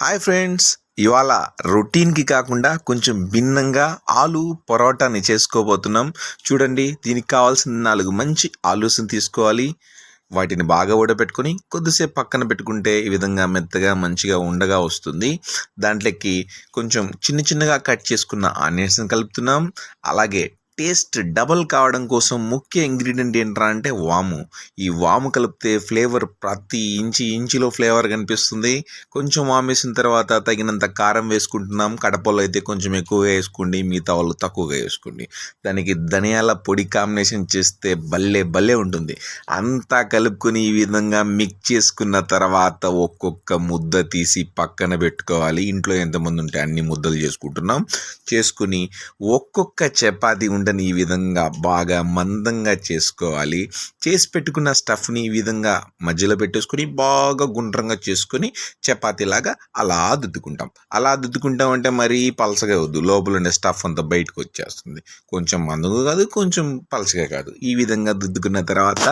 Hi friends ఇవాళ రొటీన్కి కాకుండా కొంచెం భిన్నంగా ఆలు పరోటాని చేసుకోబోతున్నాం. చూడండి దీనికి కావాల్సిన నాలుగు మంచి ఆలూస్ని తీసుకోవాలి. వాటిని బాగా ఉడబెట్టుకొని కొద్దిసేపు పక్కన పెట్టుకుంటే ఈ విధంగా మెత్తగా మంచిగా ఉండగా వస్తుంది. దాంట్లోకి కొంచెం చిన్న చిన్నగా కట్ చేసుకున్న ఆనియన్స్ని కలుపుతున్నాం. అలాగే టేస్ట్ డబల్ కావడం కోసం ముఖ్య ఇంగ్రీడియంట్ ఏంట్రా అంటే వాము. ఈ వాము కలిపితే ఫ్లేవర్ ప్రతి ఇంచి ఇంచిలో ఫ్లేవర్ కనిపిస్తుంది. కొంచెం వాము వేసిన తర్వాత తగినంత కారం వేసుకుంటున్నాం. కడపలో అయితే కొంచెం ఎక్కువగా వేసుకోండి. మిగతా వాళ్ళు తక్కువగా వేసుకోండి. దానికి ధనియాల పొడి కాంబినేషన్ చేస్తే భలే భలే ఉంటుంది. అంతా కలుపుకొని ఈ విధంగా మిక్స్ చేసుకున్న తర్వాత ఒక్కొక్క ముద్ద తీసి పక్కన పెట్టుకోవాలి. ఇంట్లో ఎంతమంది ఉంటే అన్ని ముద్దలు చేసుకుంటున్నాం. చేసుకుని ఒక్కొక్క చపాతీ ఉండని ఈ విధంగా బాగా మందంగా చేసుకోవాలి. చేసి పెట్టుకున్న స్టఫ్ని ఈ విధంగా మధ్యలో పెట్టేసుకొని బాగా గుండ్రంగా చేసుకొని చపాతీలాగా అలా దుద్దుకుంటాం. అలా దుద్దుకుంటాం అంటే మరీ పలసగా వద్దు లోపల ఉండే స్టఫ్ అంతా బయటకు వచ్చేస్తుంది. కొంచెం మందుగా కాదు కొంచెం పలసగా కాదు. ఈ విధంగా దుద్దుకున్న తర్వాత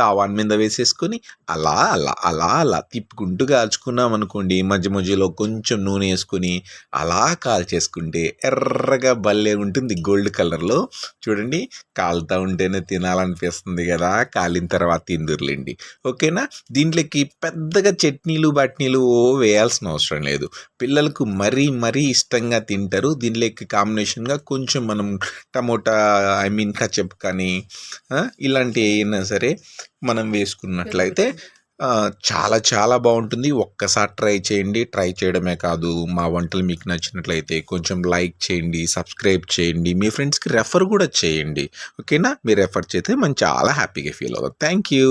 తావాన్ మీద వేసేసుకొని అలా అలా అలా అలా తిప్పుకుంటూ కాల్చుకున్నాం అనుకోండి. మధ్య మధ్యలో కొంచెం నూనె వేసుకొని అలా కాల్చేసుకుంటే ఎర్రగా భలే ఉంటుంది గోల్డ్ కలర్లో. చూడండి కాలుతూ ఉంటేనే తినాలనిపిస్తుంది కదా కాలిన తర్వాత తిందురులేండి. ఓకేనా? దీంట్లోకి పెద్దగా చట్నీలు బట్నీలు ఓ వేయాల్సిన అవసరం లేదు. పిల్లలకు మరీ మరీ ఇష్టంగా తింటారు. దీంట్లోకి కాంబినేషన్గా కొంచెం మనం టమోటా ఐ మీన్ కచప్ కానీ ఇలాంటి అయినా సరే మనం వేసుకున్నట్లయితే చాలా చాలా బాగుంటుంది. ఒక్కసారి ట్రై చేయండి. ట్రై చేయడమే కాదు మా వంటలు మీకు నచ్చినట్లయితే కొంచెం లైక్ చేయండి సబ్స్క్రైబ్ చేయండి మీ ఫ్రెండ్స్కి రెఫర్ కూడా చేయండి. ఓకేనా? మీరు రెఫర్ చేస్తే మనం చాలా హ్యాపీగా ఫీల్ అవుతాం. Thank you.